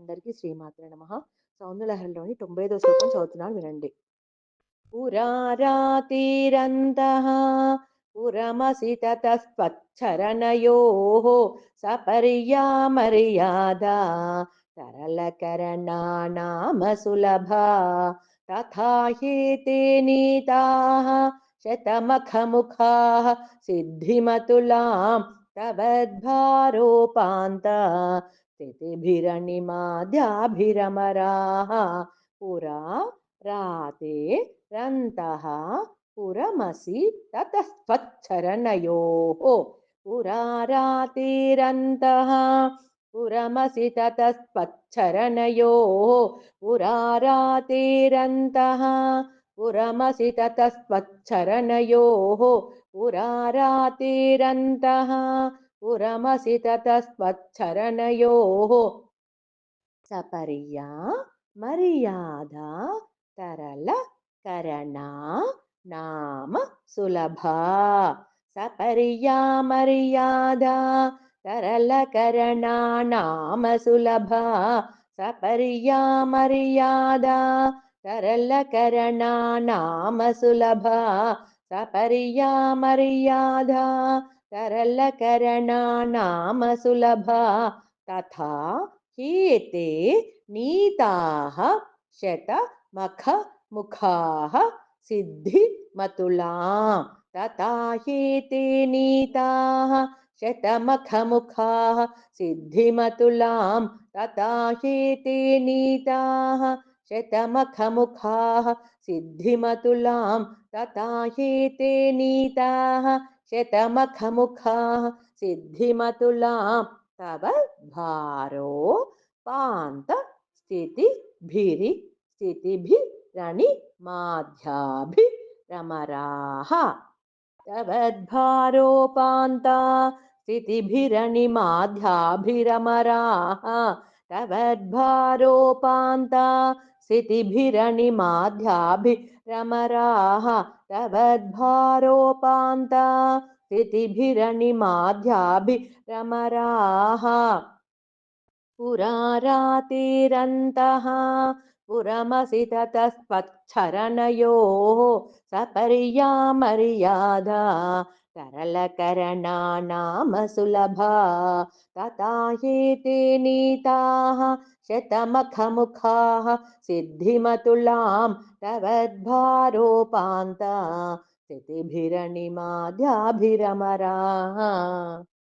అందరికీ శ్రీమాత్ర నమ. సౌందలహరిలోని తొంభై ఐదో శ్లోకం చదువుతున్నాను వినండి. పురారాతీరంత పురమసి తతస్వచ్చరణయో సపర్యామర్యాద तरलकरणानामसुलभा तथा ह्येते नीताः శతమఖముఖా सिद्धिमतुलां తవద్భారోపాంత स्थितिभिरणिमाद्याभिरमराः। पुरा राते रन्तः पुरमसि ततस्त्वच्छरणयोः। पुरा रातेरन्तः पुरमसि ततस्त्वच्छरणयोः। पुरा रातेरन्तः पुरमसि ततस्त्वच्छरणयोः। पुरा रातेरन्तः పురమసి తతస్త్వచ్చరణయోः సపర్యా మర్యాద తరల కరణ నామ సులభ సపర్యా మర్యాద తరల కరణ నామ సులభ సపర్యా మర్యాద తరల కరణ నామ సులభ సపర్యా మర్యాద सरलकरणानाम सुलभा तथा हेते नीताः शतमखमुखाः सिद्धिमतुलां तथा हेते नीताः शतमखमुखाः सिद्धिमतुलां तथा हेते नीताः शतमखमुखाः सिद्धिमतुलां तताहेते नीताः शतमखमुखाः सिद्धिमतुलां तव भारो पान्त स्थितिभिरि स्थितिभिरणिमाध्याभिरमराः तवद्भारोपान्ता स्थितिभिरणिमाध्याभिरमराः। तवद्भारोपान्ता स्थितिभिरणिमाध्याभिरमराः तवद्भारोपान्ता स्थितिभिरणिमाध्याभिरमराः पुरारातिरन्तः पुरमसि ततस्त्वच्छरणयोः सपर्या मर्यादा सरलकरणा नाम सुलभा तथा नीता नीताः शतमखमुखाः सिद्धिमतुलां तवद्भारोपान्ता। स्थितिभिरणिमाद्याभिरमराः।